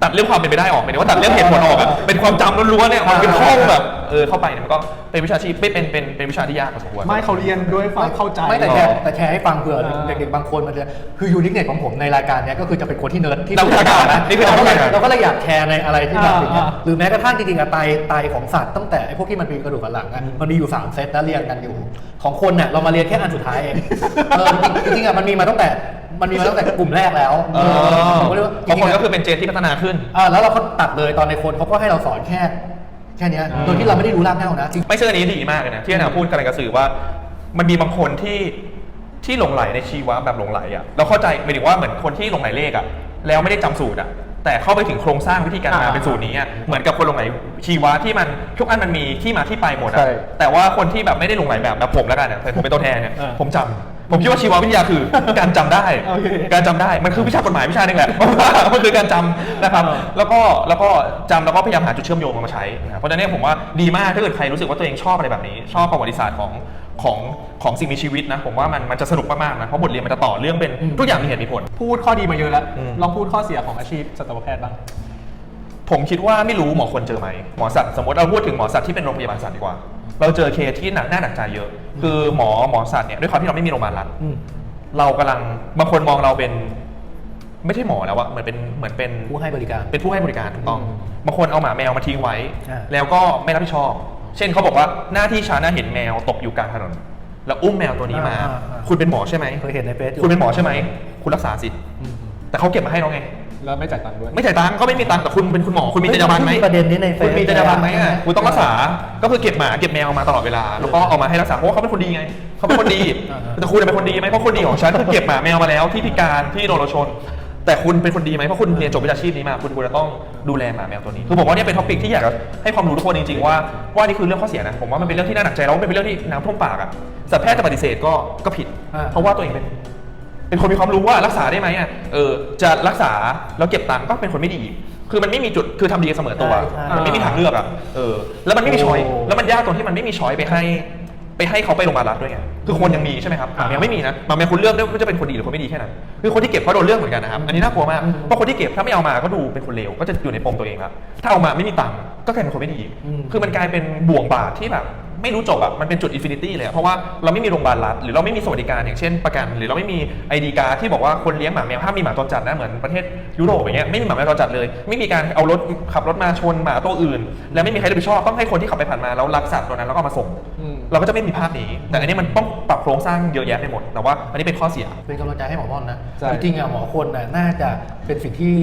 [SPEAKER 2] ตัดเรื่องความเป็นไปได้ออกหมายถึงว่าตัดเรื่องเหตุผลออกอะเป็นความจำล้วนๆเนี่ยมันเป็นท่องแบบเออเข้าไปเนี่ยมันก็เป็นวิชาชีพไม่เป็นเป็นเป็นวิชาที่ยากพอสมควร
[SPEAKER 3] ไม่เขาเรียนด้วยความเข้าใจ
[SPEAKER 1] ไม่แต่
[SPEAKER 2] อ๋อ
[SPEAKER 1] แชร์แต่แชร์ให้ฟังเผื่อ
[SPEAKER 3] อ่า
[SPEAKER 1] เด็กๆบางคนมันจะคือยูนิคเน็ตของผมในรายการเนี้ยก็คือจะเป็นคนที่เนิร์ดที่
[SPEAKER 2] นักวิชาการนะนี่คือนักวิชาการ
[SPEAKER 1] เราก็เลยอยากแชร์ในอะไรที่แบบอย่างเงี้ย
[SPEAKER 3] อ่า
[SPEAKER 1] หรือแม้กระทั่งจริงๆอะไตไตของสัตว์ตั้งแต่ไอ้พวกที่มันมีกระดูกสันหลังอะมันมีอยู่ 3 เซตนะเรียงกันอยู่ ของคนเนี่ยเรามาเรียนแค่อันสุดท้ายเองเออจริงๆอะมันมีมาตั้งแต่ มันมีมาตั้งแต่กลุ่มแรกแล้ว
[SPEAKER 2] เออ
[SPEAKER 1] ผมก็เลยว่า
[SPEAKER 2] บางคนก็
[SPEAKER 1] จริงๆะ
[SPEAKER 2] คือเป็นเจนที่พัฒนาขึ้น
[SPEAKER 1] อ่าแล้วเราก็ตัดเลยตอนในคนเขาก็ให้เราสอนแค่ แค่เนี้ยโดยที่เราไม่ได้รู้รากเหง้านะจริง
[SPEAKER 2] ไม่ใช่อันนี้ดีมากเลยนะที่อาจารย์พูดกำลังจะสื่อว่า มันมีบางคนที่ที่หลงไหลในชีวะแบบหลงไหลอะเราเข้าใจหมายถึงว่าเหมือนคนที่หลงไหลเลขอะแล้วไม่ได้จำสูตรอะแต่เข้าไปถึงโครงสร้างวิธีการมา
[SPEAKER 3] อ่า
[SPEAKER 2] เป็นสูตรนี้อะเหมือนกับคนหลงไหลชีวะที่มันทุกอันมันมีที่มาที่ไปหมดอะ
[SPEAKER 3] ใช่
[SPEAKER 2] แต่ว่าคนที่แบบไม่ได้หลงไหลแบบแบบผมแล้วกันเนี่ยแต่ผมเป็นตัวแทนเนี่ย
[SPEAKER 3] อ่า
[SPEAKER 2] ผมจำ ผมคิดว่าชีววิทยาคือ การจำได้
[SPEAKER 3] โอเค
[SPEAKER 2] การจำได้มันคือวิชากฎหมายวิชาหนึ่งแหละ มันคือการจำนะครับ
[SPEAKER 3] อ่า
[SPEAKER 2] แล้วก็แล้วก็จำแล้วก็พยายามหาจุดเชื่อมโยงมาใช้นะครับเพราะฉะนั้นเนี่ยผมว่าดีมากถ้าเกิดใครรู้สึกว่าตัวเองชอบอะไรแบบนี้ ชอบประวัติศาสตร์ของของของสิ่งมีชีวิตนะผมว่ามันมันจะสนุกมากๆนะเพราะบทเรียนมันจะต่อเรื่องเป็นทุกอย่างมีเหตุมีผล
[SPEAKER 3] พูดข้อดีมาเยอะแล้ว
[SPEAKER 2] อืม
[SPEAKER 3] ลองพูดข้อเสียของอาชีพสัตวแพทย์บ้าง
[SPEAKER 2] ผมคิดว่าไม่รู้หมอควรเจอไหมหมอสัตว์สมมติเราพูดถึงหมอสัตว์ที่เป็นโรงพยาบาลสัตว์ดีกว่า เราเจอเคสที่หนักหน้าหนักใจเยอะ คือหมอหมอสัตว์เนี่ยด้วยความที่เราไม่มีโรงพยาบาลรัฐ
[SPEAKER 1] อืม
[SPEAKER 2] เรากำลังบางคนมองเราเป็น ไม่ใช่หมอแล้วอะเหมือนเป็นเหมือนเป็น
[SPEAKER 1] ผู้ให้บริการ
[SPEAKER 2] เป็นผู้ให้บริการถูกต้อง
[SPEAKER 1] อืม
[SPEAKER 2] บางคนเอาหมาแมวมาทิ้งไว้
[SPEAKER 1] อ่า
[SPEAKER 2] แล้วก็ไม่รับผิดชอบ เช่นเขาบอกว่าหน้าที่ฉันน่ะเห็นแมวตกอยู่กลางถนนแล้วอุ้มแมวตัวนี้มา
[SPEAKER 1] อ่าอ่าอ่า
[SPEAKER 2] คุณเป็นหมอใช่ไหม
[SPEAKER 1] เคยเห็นในเฟซอยู่
[SPEAKER 2] คุณเป็นหมอใช่ไหมคุณรักษาสิ
[SPEAKER 1] อืม
[SPEAKER 2] แต่เขาเก็บมาให้เราไง
[SPEAKER 3] แล้วไม่จ่ายตังค์ด้วย
[SPEAKER 2] ไม่จ่ายตังค์ก็ไม่มีตังค์แต่คุณเป็นคุณหมอคุณมี
[SPEAKER 1] เฮ้
[SPEAKER 2] จ
[SPEAKER 1] ย
[SPEAKER 2] รรยาบรรณไหม
[SPEAKER 1] มีประเด็นนี้ในเฟซ
[SPEAKER 2] คุณมีจรรยาบรรณไหม
[SPEAKER 1] ใช่ไหม
[SPEAKER 2] อะคุณต้องรักษาก็คือเก็บหมาเก็บแมวมาตลอดเวลาแล้วก็เอามาให้รักษาเพราะว่าเขาเป็นคนดีไงเขาเป็นคนดี
[SPEAKER 1] อ่าๆ
[SPEAKER 2] แต่คุณเป็นคนดีไหมเพราะคนดีของฉันคือเก็บหมาแมวมาแล้วที่พิการที่โดนรถชน แต่คุณเป็นคนดีไหมเพราะคุณเรียนจบวิชาชีพนี้มา คุณควรจะต้องดูแลหมาแมวตัวนี้คือผมว่าเนี่ยเป็นท็อปิกที่อยากจะให้ความรู้ทุกคนจริงๆว่าว่านี่คือเรื่องข้อเสียนะผมว่ามันเป็นเรื่องที่น่าหนักใจแล้วมันเป็นเรื่องที่น้ำท่วมปากอะสัตวแพทย์จะปฏิเสธก็ก็ผิด
[SPEAKER 1] อ่า
[SPEAKER 2] เพราะว่าตัวเองเป็น เป็นคนมีความรู้ว่ารักษาได้ไหมอะเออจะรักษาแล้วเก็บตังค์ก็เป็นคนไม่ดี คือมันไม่มีจุดคือทำดีเสมอตัว
[SPEAKER 1] ใช่ใช่
[SPEAKER 2] มันไม่มีทางเลือกอะเออแล้วมันไม่มีช้อย
[SPEAKER 1] โอ้
[SPEAKER 2] แล้วมันยากตรงที่มันไม่มีช้อยไปให้ ไปให้เขาไปโรงพยาบาลรัฐด้วยไงคือคนยังมีใช่ไหมครับหมาแมวไม่มีนะหมาแมวคุณเลือกได้ว่าจะเป็นคนดีหรือคนไม่ดีแค่นั้นคือคนที่เก็บก็โดนเลือกเหมือนกันนะครับอันนี้น่ากลัวมากเพราะคนที่เก็บถ้าไม่เอามาก็ดูเป็นคนเลวก็จะอยู่ในปมตัวเองละถ้าเอามาไม่มีตังค์ก็กลายเป็นคนไม่ดี
[SPEAKER 1] อืม
[SPEAKER 2] คือมันกลายเป็นบ่วงบาทที่แบบ ไม่รู้จบอะมันเป็นจุดอินฟินิตี้เลยอะเพราะว่าเราไม่มีโรงพยาบาลรัฐหรือเราไม่มีสวัสดิการอย่างเช่นประกัน หรือเราไม่มีไอดีการที่บอกว่าคนเลี้ยงหมาแมวห้ามมีหมาจรจัดนะเหมือนประเทศยุโรปอย่างเงี้ยไม่มีหมาแมวจรจัดเลย ไม่มีการเอารถขับรถมาชนหมาตัวอื่น และไม่มีใครรับผิดชอบต้องให้คนที่ขับไปผ่านมาแล้วรักสัตว์ตัวนั้นแล้วก็เอามาส่ง
[SPEAKER 3] อืม
[SPEAKER 2] เราก็จะไม่มีภาพนี้ แต่อันนี้มันต้องปรับโครงสร้างเยอะแยะไปหมดแต่ว่าอันนี้เป็นข้อเสีย
[SPEAKER 1] เป็นกำลังใจให้หมอม่อนนะ
[SPEAKER 3] ใช่
[SPEAKER 1] จริงๆอะหมอคนน่ะน่าจะเป็นสิ่งที่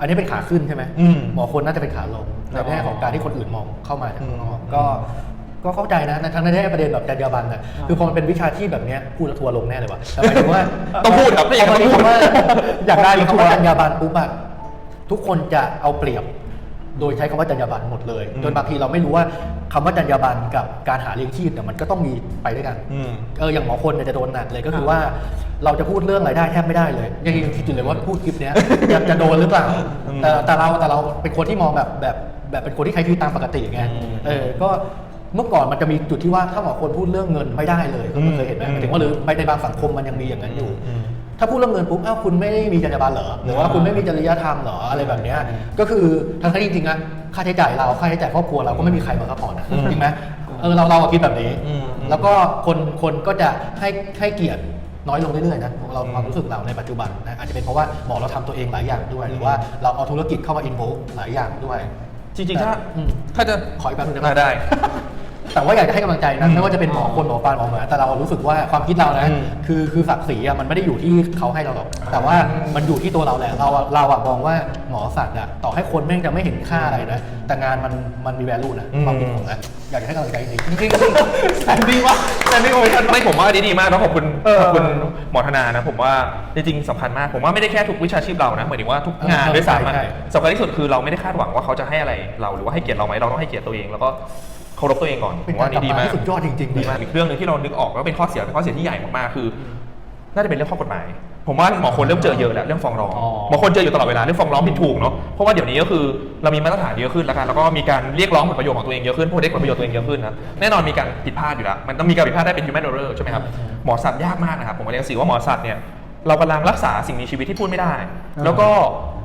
[SPEAKER 1] อันนี้เป็นขาขึ้นใช่ไหม
[SPEAKER 2] อืม
[SPEAKER 1] หมอคนน่าจะเป็นขาลงในแง่ของการที่คนอื่นมองเข้ามาจากข้างนอกก็ ก็เข้าใจนะในทั้งในแง่ประเด็นแบบจรรยาบรรณน่ะคือพอมันเป็นวิชาชีพแบบเนี้ยพูดแล้วทัวร์ลงแน่เลยว่ะแต่หมายถึงว่า
[SPEAKER 2] ต้องพูดครับถ้าอย่างนั้น
[SPEAKER 1] พ
[SPEAKER 2] ต้องพูด
[SPEAKER 1] ว่า
[SPEAKER 3] อยากได้
[SPEAKER 1] พ
[SPEAKER 3] ทั
[SPEAKER 1] คำ
[SPEAKER 3] วร์
[SPEAKER 1] ว่าจรรยาบรรณปุ๊บอะทุกคนจะเอาเปรียบ โดยใช้คำว่าจรรยาบรรณหมดเลย
[SPEAKER 2] อืม
[SPEAKER 1] จนบางทีเราไม่รู้ว่าคำว่าจรรยาบรรณกับการหาเลี้ยงชีพเนี่ยมันก็ต้องมีไปด้วยกัน
[SPEAKER 2] อืม
[SPEAKER 1] เอออย่างหมอคนเนี่ยจะโดนหนักเลยก็คือว่าเราจะพูดเรื่องรายได้แทบไม่ได้เลยยังยังคิดอยู่เลยว่าพูดคลิปเนี้ยจะจะโดนหรือเปล่า
[SPEAKER 2] อืม
[SPEAKER 1] แต่แต่เราแต่เราเป็นคนที่มองแบบแบบแบบเป็นคนที่ใช้ชีวิตตามปกติไง
[SPEAKER 2] อืม
[SPEAKER 1] เออก็ เมื่อก่อนมันจะมีจุดที่ว่าถ้าหมอคนพูดเรื่องเงินไม่ได้เลย
[SPEAKER 2] อืม
[SPEAKER 1] เคยเห็นไหม
[SPEAKER 2] อืม
[SPEAKER 1] หมายถึงว่าหรือในบางสังคมมันยังมีอย่างนั้นอยู่
[SPEAKER 2] อืม
[SPEAKER 1] ถ้าพูดเรื่องเงินปุ๊บอ้าวคุณไม่ได้มีจรรยาบรรณเหรอหรือว่า
[SPEAKER 2] อ่า
[SPEAKER 1] คุณไม่มีจริยธรรมเหรออะไรแบบเนี้ยก็คือทั้งที่จริงๆอะค่าใช้จ่ายเราค่าใช้จ่ายครอบครัวเราก็ไม่มีใครมาซัพพอร์ตนะ
[SPEAKER 2] อืม
[SPEAKER 1] จริงไหมเออเราเราอะคิดแบบนี้
[SPEAKER 2] อืม
[SPEAKER 1] แล้วก็คนคนก็จะให้ให้เกียรติน้อยลงเรื่อยๆนะของเรา
[SPEAKER 2] อืม
[SPEAKER 1] ความรู้สึกเราในปัจจุบันนะอาจจะเป็นเพราะว่าหมอเราทำตัวเองหลายอย่างด้วย หรือว่าเราเอาธุรกิจเข้ามาอินโวหลายอย่างด้วย
[SPEAKER 2] จริงๆ ถ้า
[SPEAKER 1] อืม
[SPEAKER 2] ถ้าจะ
[SPEAKER 1] ขออีกแป๊บนึงได้ไหม
[SPEAKER 2] อ่าได้
[SPEAKER 1] แต่ว่าอยากจะให้กำลังใจนะ
[SPEAKER 2] อืม
[SPEAKER 1] ไม่ว่าจะเป็นหมอคนหมอปลาหมอหมาแต่เรารู้สึกว่าความคิดเรานะ
[SPEAKER 2] อืม
[SPEAKER 1] คือคือศักดิ์ศรีอะมันไม่ได้อยู่ที่เขาให้เราหรอก แต่ว่ามันอยู่ที่ตัวเราแหละเราอะเราอะมองว่าหมอสัตว์อะต่อให้คนแม่งจะไม่เห็นค่าอะไรนะแต่งานมันมันมีแวลูนะความคิดผมนะอยากจะให้กำลังใจจริงๆจริงๆ
[SPEAKER 3] แซนดี้วะแซนดี้โอชัน
[SPEAKER 2] ไม่ผมว่าอันนี้ดีมากนะขอบคุณ
[SPEAKER 3] เออ
[SPEAKER 2] ขอบคุณหมอธนานะผมว่าจริงๆสำคัญมาก ผมว่าไม่ได้แค่ทุกวิชาชีพเรานะหมายถึงว่าทุกงาน
[SPEAKER 1] เออ
[SPEAKER 2] ด้วยซ้ำอะ
[SPEAKER 1] ใช่
[SPEAKER 2] สำคัญที่สุดคือเราไม่ได้คาดหวังว่าเขาจะให้อะไรเราหรือว่าให้เกียรติเราไหมเราต้องให้เกียรติตัวเองแล้วก็ เคารพตัวเองก่อนผ
[SPEAKER 1] เป็น
[SPEAKER 2] ม
[SPEAKER 1] กา
[SPEAKER 2] ว่าร
[SPEAKER 1] กลั
[SPEAKER 2] นี่
[SPEAKER 1] บ
[SPEAKER 2] ดี
[SPEAKER 1] มามา
[SPEAKER 2] ก
[SPEAKER 1] ที่สุดยอดจริงๆ
[SPEAKER 2] ดีมากอีกเรื่องหนึ่งที่เรานึกออกแล้วเป็นข้อเสียเป็นข้อเสียที่ใหญ่มากๆคือ น่าจะเป็นเรื่องข้อกฎหมาย ผมว่าหมอคนเริ่มเจอเยอะแล้วเรื่องฟ้องร้อง
[SPEAKER 3] อ๋อ
[SPEAKER 2] หมอคนเจออยู่ตลอดเวลาเรื่องฟ้องร้องผิดถูกเนาะเพราะว่าเดี๋ยวนี้ก็คือเรามีมาตรฐานเยอะขึ้นแล้วกันแล้วก็มีการเรียกร้องผลประโยชน์ของตัวเองเยอะขึ้นผู้ได้ผลประโยชน์ตัวเองเยอะขึ้นนะแน่นอนมีการผิดพลาดอยู่แล้วมันต้องมีการผิดพลาดได้เป็น human error ใช่ไหมครับหมอสัตว์ยากมากนะครับผมเรียนสื่อว่าหมอสัตว์เนี่ย เรากำลังรักษาสิ่งมีชีวิตที่พูดไม่ได้ แล้วก็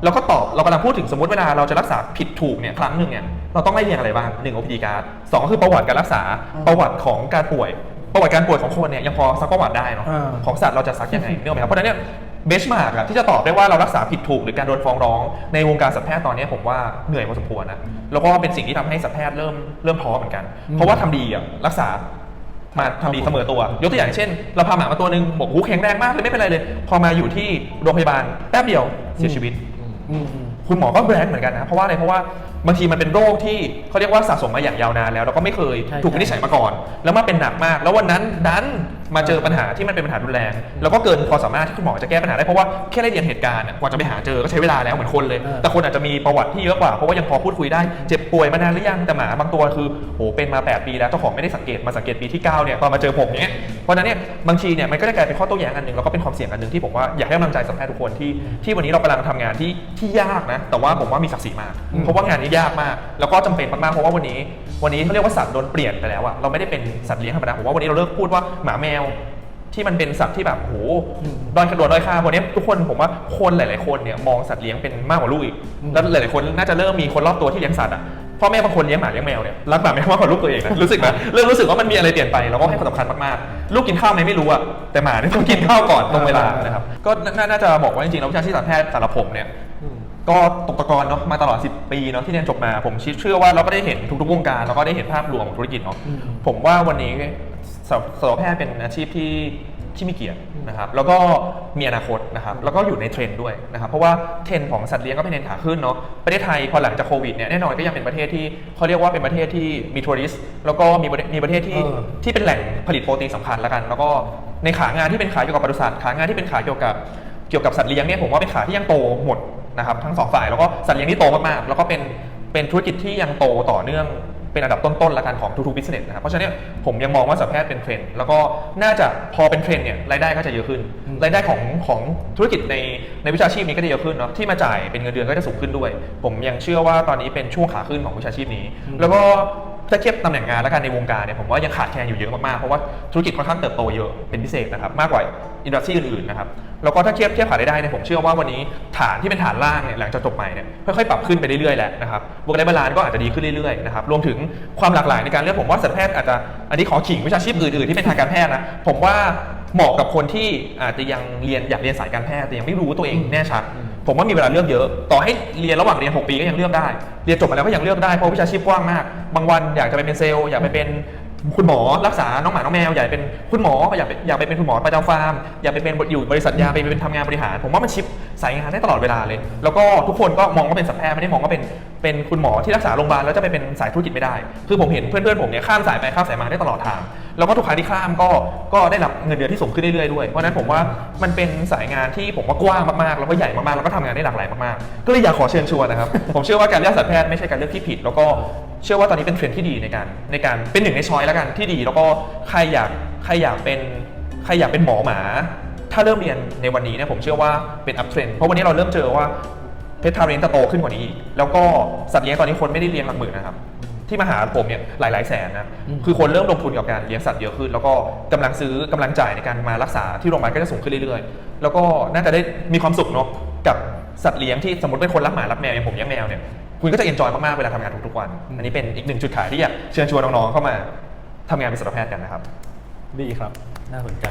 [SPEAKER 2] เราก็ตอบเรากำลังพูดถึงสมมติเวลาเราจะรักษาผิดถูกเนี่ยครั้งหนึ่งเนี่ยเราต้องไล่เรียงอะไรบ้างหนึ่ง OPD card สองก็คือประวัติการรักษาประวัติของการป่วย ประวัติการป่วยของคนเนี่ยยังพอซักประวัติได้เนาะ
[SPEAKER 3] อ่า
[SPEAKER 2] ของสัตว์เราจะซักยังไงเนี่ยไหมครับเพราะฉะนั้นเนี่ยเบสมาร์กอะที่จะตอบได้ว่าเรารักษาผิดถูกหรือการโดนฟ้องร้องในวงการสัตวแพทย์ตอนนี้ผมว่าเหนื่อยพอสมควรนะแล้วก็เป็นสิ่งที่ทำให้สัตวแพทย์เริ่มเริ่มท้อเหมือนกัน เพราะว่าทำดีอะรักษา มาทำดีเสมอตัว ยกตัวอย่างเช่น เราพาหมามาตัวหนึ่งบอกหูแข็งแรงมากเลยไม่เป็นไรเลย พอมาอยู่ที่โรงพยาบาลแป๊บเดียวเสียชีวิต
[SPEAKER 1] อืมอืม
[SPEAKER 2] คุณหมอก็แบรนด์เหมือนกันนะ เพราะว่าอะไรเพราะว่าบางทีมันเป็นโรคที่เขาเรียกว่าสะสมมาอย่างยาวนานแล้ว แล้วก็ไม่เคย
[SPEAKER 1] ใช่
[SPEAKER 2] ถูกวินิจฉัยมาก่อน แล้วมาเป็นหนักมาก แล้ววันนั้นดัน มาเจอปัญหาที่มันเป็นปัญหารุนแรง แล้วก็เกินความสามารถที่คุณหมอจะแก้ปัญหาได้เพราะว่าแค่ได้เรียนเหตุการณ์อะกว่าจะไปหาเจอก็ใช้เวลาแล้วเหมือนคนเลย
[SPEAKER 1] เออ
[SPEAKER 2] แต่คนอาจจะมีประวัติที่เยอะกว่าเพราะว่ายังพอพูดคุยได้เจ็บป่วยมานานหรือยังแต่หมาบางตัวคือโหเป็นมา 8 ปีแล้วเจ้าของไม่ได้สังเกตมาสังเกตปีที่9เนี่ยตอนมาเจอผมเนี้ยเพราะฉะนั้นเนี่ยบางทีเนี่ยมันก็จะกลายเป็นข้อโต้แย้งอันหนึ่งแล้วก็เป็นความเสี่ยงอันหนึ่งที่ผมว่าอยากให้กำลังใจสัตวแพทย์ทุกคนที่ที่วันนี้เรากำลังทำงานที่ที่ยากนะแต่ว่าผมว่ามีศักดิ์ศรีมาก เพราะว่างานนี้ยากมาก แล้วก็จำเป็นมากๆเพราะว่าวันนี้ วันนี้เขาเรียกว่าสัตว์โดนเปลี่ยนไปแล้วอะเราไม่ได้เป็นสัตว์เลี้ยงธรรมดาผมว่าวันนี้เราเลิกพูดว่าหมาแมวที่มันเป็นสัตว์ที่แบบโหด้อยกระโดดด้อยค่าวันนี้ทุกคนผมว่าคนหลาย ๆ คนเนี่ยมองสัตว์เลี้ยงเป็นมากกว่าลูกอีกแล้วหลาย ๆ คนน่าจะเริ่มมีคนรอบตัวที่เลี้ยงสัตว์อะพ่อแม่บางคนเลี้ยงหมาเลี้ยงแมวเนี่ยรักหมาแมวมากกว่าลูกตัวเองนะรู้สึกไหมเริ่มรู้สึกว่ามันมีอะไรเปลี่ยนไปแล้วก็ให้ความสำคัญมาก ๆ ลูกกินข้าวไหมไม่รู้อะแต่หมาเนี่ยต้องกินข้าวก่อนตรงเวลานะครับก็น่าน่าจะบอกว่าจริง ๆ แล้ววิชาชีพสัตวแพทย์สำหรับผมเนี่ยก็ตกตะกอนเนาะมาตลอด 10 ปีเนาะที่เรียนจบมาผมเชื่อว่าเราก็ได้เห็นทุกๆวงการแล้วก็ได้เห็นภาพรวมของธุรกิจเนาะ
[SPEAKER 1] อืม
[SPEAKER 2] ผมว่าวันนี้ สัตวสัตวแพทย์เป็นอาชีพที่ที่มีเกียรตินะครับแล้วก็มีอนาคตนะครับแล้วก็อยู่ในเทรนด์ด้วยนะครับเพราะว่าเทรนด์ของสัตว์เลี้ยงก็เป็นเทรนด์ขาขึ้นเนาะประเทศไทยพอหลังจากโควิดเนี่ยแน่นอนก็ยังเป็นประเทศที่เขาเรียกว่าเป็นประเทศที่มีทัวริสต์แล้วก็มีประเทศมีประเทศที่
[SPEAKER 1] เออ
[SPEAKER 2] ที่เป็นแหล่งผลิตโปรตีนสำคัญแล้วกัน แล้วก็ในขางานที่เป็นขาเกี่ยวกับปศุสัตว์ขางานที่เป็นขาเกี่ยวกับเกี่ยวกับสัตว์เลี้ยงเนี่ยผมว่าเป็นขาที่ยังโตหมดนะครับทั้งสองฝ่ายแล้วก็สัตว์เลี้ยงที่โตมากๆแล้วก็เป็นเป็นธุรกิจที่ยังโตต่อเนื่อง เป็นอันดับต้นๆละกันของทุกๆบิสเนสนะครับ เพราะฉะนั้นเนยผมยังมองว่าสัตวแพทย์เป็นเทรนด์แล้วก็น่าจะพอเป็นเทรนด์เนี่ยรายได้ก็จะเยอะขึ้น
[SPEAKER 1] อืม
[SPEAKER 2] รายได้ของของธุรกิจในในวิชาชีพนี้ก็จะเยอะขึ้นเนาะที่มาจ่ายเป็นเงินเดือนก็จะสูงขึ้นด้วย ผมยังเชื่อว่าตอนนี้เป็นช่วงขาขึ้นของวิชาชีพนี้ แล้วก็ ถ้าเทียบตำแหน่งงานแล้วกันในวงการเนี่ยผมว่ายังขาดแคลนอยู่เยอะมากๆ เพราะว่าธุรกิจค่อนข้างเติบโตเยอะเป็นพิเศษนะครับมากกว่าอินดัสทรีอื่นๆนะครับแล้วก็ถ้าเทียบเทียบขายรายได้เนี่ยผมเชื่อว่าวันนี้ฐานที่เป็นฐานล่างเนี่ยหลังจากจบใหม่เนี่ยค่อยๆปรับขึ้นไปเรื่อยๆแหละนะครับบวกได้บาลานก็อาจจะดีขึ้นเรื่อยๆนะครับรวมถึงความหลากหลายในการเลือกผมว่าสัตวแพทย์อาจจะอันนี้ขอขิงวิชาชีพอื่นๆที่เป็นทางการแพทย์นะผมว่า เหมาะกับคนที่อาจจะยังเรียนอยากเรียนสายการแพทย์แต่ยังไม่รู้ตัวเองแน่ชัด ผมว่ามีเวลาเลือกเยอะ ต่อให้เรียนระหว่างเรียน 6 ปีก็ยังเลือกได้ เรียนจบมาแล้วก็ยังเลือกได้เพราะวิชาชีพกว้างมาก บางวันอยากจะไปเป็นเซลล์อยากไปเป็นคุณหมอรักษา น้องหมา น้องแมว อยากเป็นคุณหมอ อยากไปอยากไปเป็นคุณหมอประจำฟาร์ม อยากไปเป็นอยู่บริษัทยาไปเป็นทำงานบริหาร ผมว่ามันชิปสายงานได้ตลอดเวลาเลย แล้วก็ทุกคนก็มองว่าเป็นสัตวแพทย์ไม่ได้มองว่าเป็นเป็นคุณหมอที่รักษาโรงพยาบาลแล้วจะไปเป็นสายธุรกิจไม่ได้ คือผมเห็นเพื่อนๆผมเนี่ยข้ามสายไปข้ามสายมาได้ตลอดทาง แล้วก็ทุกครั้งที่ข้ามก็ก็ได้รับเงินเดือนที่สูงขึ้นเรื่อยๆด้วย เพราะฉะนั้นผมว่ามันเป็นสายงานที่ผมว่ากว้างมากๆ แล้วก็ใหญ่มากๆ แล้วก็ทำงานได้หลากหลายมากๆ ก็เลยอยากขอเชิญชวนนะครับ ผมเชื่อว่าการเลือกสัตวแพทย์ไม่ใช่การเลือกที่ผิด แล้วก็เชื่อว่าตอนนี้เป็นเทรนด์ที่ดีในการในการเป็นหนึ่งในช้อยแล้วกันที่ดี แล้วก็ใครอยากใครอยากเป็นใครอยากเป็นหมอหมา ถ้าเริ่มเรียนในวันนี้เนี่ยผมเชื่อว่าเป็นอัพเทรนด์เพราะวันนี้เราเริ่มเจอว่าเพชรทาเรนจะโตขึ้นกว่านี้อีกแล้วก็สัตว์เลี้ยงตอนนี้คนไม่ได้เลี้ยงหลักหมื่นนะครับ ที่มาหาผมเนี่ยหลายหลายๆแสนนะ
[SPEAKER 1] อืม
[SPEAKER 2] คือคนเริ่มลงทุนกับการเลี้ยงสัตว์เยอะขึ้น แล้วก็กำลังซื้อกำลังจ่ายในการมารักษาที่โรงพยาบาลก็จะสูงขึ้นเรื่อย ๆ แล้วก็น่าจะได้มีความสุขเนาะกับสัตว์เลี้ยงที่สมมติเป็นคนรักหมารักแมวอย่างผมเลี้ยงแมวเนี่ยคุณก็จะเอนจอยมาก ๆ เวลาทำงานทุก ๆ วัน อันนี้เป็นอีกหนึ่งจุดขายที่อยากเชิญชวนน้อง ๆ เข้ามาทำงานเป็นสัตวแพทย์กันนะครับ
[SPEAKER 1] ดีครับ น่าสนใจ